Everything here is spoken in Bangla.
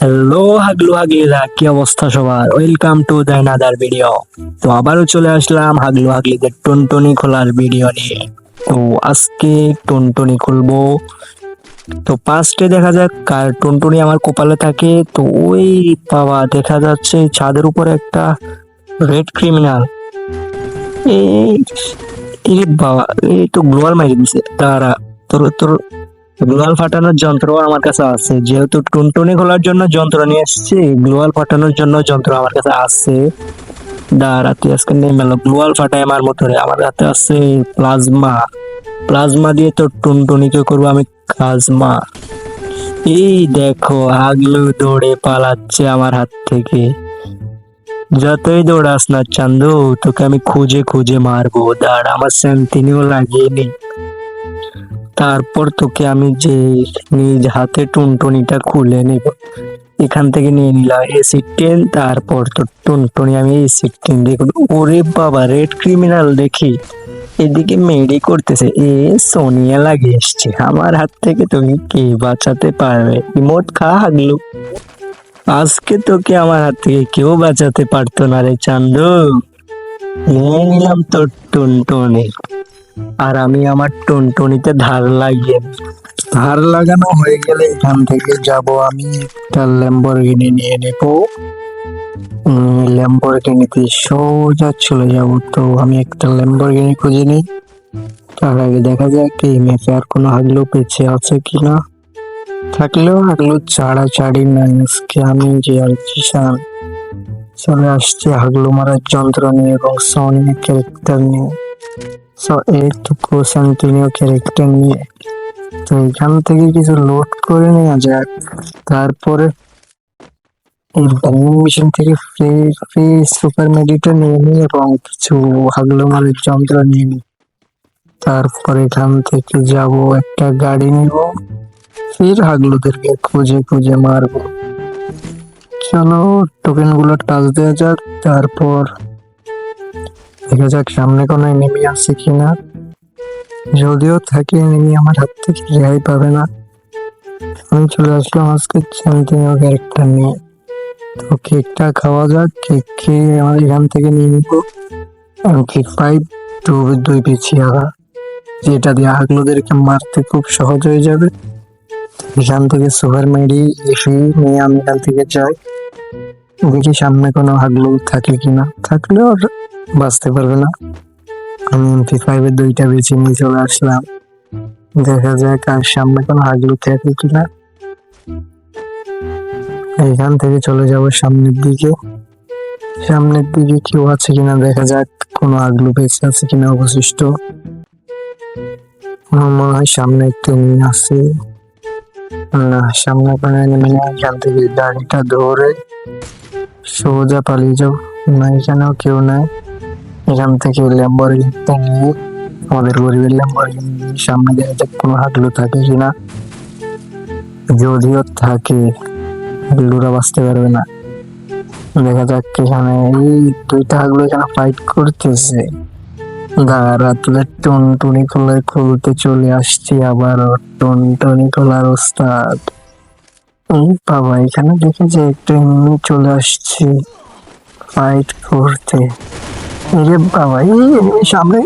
হ্যালো হাগলু হাগলিরা কি অবস্থা সবার? Welcome to the another video তো আবারও চলে আসলাম হাগলু হাগলিদের টুনটুনি খোলার ভিডিও নিয়ে। তো আজকে টুনটুনি খুলবো। তো ফার্স্টে দেখা যাক কার টুনটুনি আমার কপালে থাকে। তো ওই বাবা, দেখা যাচ্ছে ছাদের উপরে একটা রেড ক্রিমিনাল এই বাবা, এই তো গ্লোয়াল মারি দিছে। তারা তোর তোর গ্লোয়াল ফাটানোর যন্ত্র আমার কাছে আছে। যেহেতু টুনটুনি খোলার জন্য যন্ত্র নিয়ে এসেছি, গ্লোয়াল ফাটানোর জন্য যন্ত্র আমার কাছে আছে। দাঁড়াতে আজকে নেই মেলো। গ্লোয়াল ফাটাই আমার মোটরে আমার হাতে আছে প্লাজমা। প্লাজমা দিয়ে তো টুনটুনিকে করব আমি খাজমা। এই দেখো, আগলু দৌড়ে পালাচ্ছে আমার হাত থেকে। যতই দৌড়াস না চান্দু, তোকে আমি খুঁজে খুঁজে মারবো। দাঁড়, আমার সেন্টিনিও লাগিয়ে নি। তারপর তোকে আমি যে নিজ হাতে টুনটুনিটা খুলে নেব। এখান থেকে নিয়ে নিলাম এসি টেন তারপর তো টুনটুনি, আমি এসি টেন করব। ওরে বাবা রেড ক্রিমিনাল দেখি। এদিকে মেডি করতেছে, এ সোনিয়া লাগে এসছে, আমার হাত থেকে তুমি কে বাঁচাতে পারবে? রিমোট খা, হাগলু। আজকে তোকে আমার হাত থেকে কেউ বাঁচাতে পারতো না রে চান্দু। নিয়ে নিলাম তোর টুনটুনি। আর আমি আমার টুনটুনিতে ধার লাগিয়ে ধার লাগানো হয়ে গেলে এখান থেকে যাব আমি একটা ল্যাম্বরগিনি নিয়ে নেব। ল্যাম্বরগিনিতে সোজা চলে যাব। তো আমি একটা ল্যাম্বরগিনি খুঁজে নিই। তার আগে দেখা যাক এই ম্যাচে আর কোনো হাগলু পেছে আছে কিনা। থাকলেও হাগলু চাড়া চাড়ি নাই আজকে আমি যে আর কিষান চলে আসছে হাগলু মারার যন্ত্র নিয়ে এবং সনি ক্যারেক্টার নিয়ে। সো এই তো কোসান্টিনিও ক্যারেক্টার নিয়ে। তো এখান থেকে কিছু লোড করে নেওয়া যাক। তারপরে এই ব্যান্ডিং মেশিন থেকে ফ্রি ফ্রি সুপার মেডিটা নিয়ে নিই এবং কিছু হাগলো মালের যন্ত্র নিয়ে নিই। তারপর এখান থেকে যাব, একটা গাড়ি নিব। ফির হাগলুদেরকে খুঁজে খুঁজে মারবো। চলো টোকেনগুলো টাচ দেওয়া যাক। তারপর দেখা যাক, সামনে কোনো এনিমি আছে কিনা। যদিও থাকে এনিমি আমার হাত থেকে রেহাই পাবে না। আমি চলে আসলাম আজকে চ্যাম্পিয়ন ক্যারেক্টার নিয়ে। তো কেকটা খাওয়া যাক, কেক খেয়ে আমার এখান থেকে নিয়ে নিবো। কেক ফাইভ টু দুই পিছি আগা যেটা দিয়ে হাগলুদেরকে মারতে খুব সহজ হয়ে যাবে। এখান থেকে সুপার মেডি এসে নিয়ে আমি এখান থেকে যাই। দেখি সামনে কোনো হাগলু থাকে কিনা। থাকলেও আর বাঁচতে পারবে না। আমি এমপি ফাইভের দুইটা বেছে নিয়ে চলে আসলাম। দেখা যাক আর সামনে কোনো হাগলু থাকে কিনা। এখান থেকে চলে যাব সামনের দিকে। সামনের দিকে কেউ আছে কিনা দেখা যাক কোনো আগলু বেঁচে আছে কিনা অবশিষ্ট। আমার মনে হয় সামনে একটা এনিমি আছে। না, সামনে কোনো এনিমি এখান থেকে গাড়িটা ধরে সোজা পালিয়ে যাও। না, এখানেও কেউ নাই। এখান থেকে ল্যাম্বরগিনিটা নিয়ে আমাদের গরিবের ল্যাম্বরগিনি সামনে দেখা যাক কোনো হাগলু থাকে কিনা। যদিও থাকে হাগলুরা বাঁচতে পারবে না। দেখা যাক এখানে এই দুইটা হাগলু এখানে ফাইট করতেছে। দাঁড়া তুলে টুনটুনি খোলা খুলতে চলে আসছি আবার টুনটুনি খোলার ওস্তাদ। বাবা, এখানে দেখে যে একটা এমনি চলে আসছে। ফাইট করতে। আরে বাবা এই enemy সামনে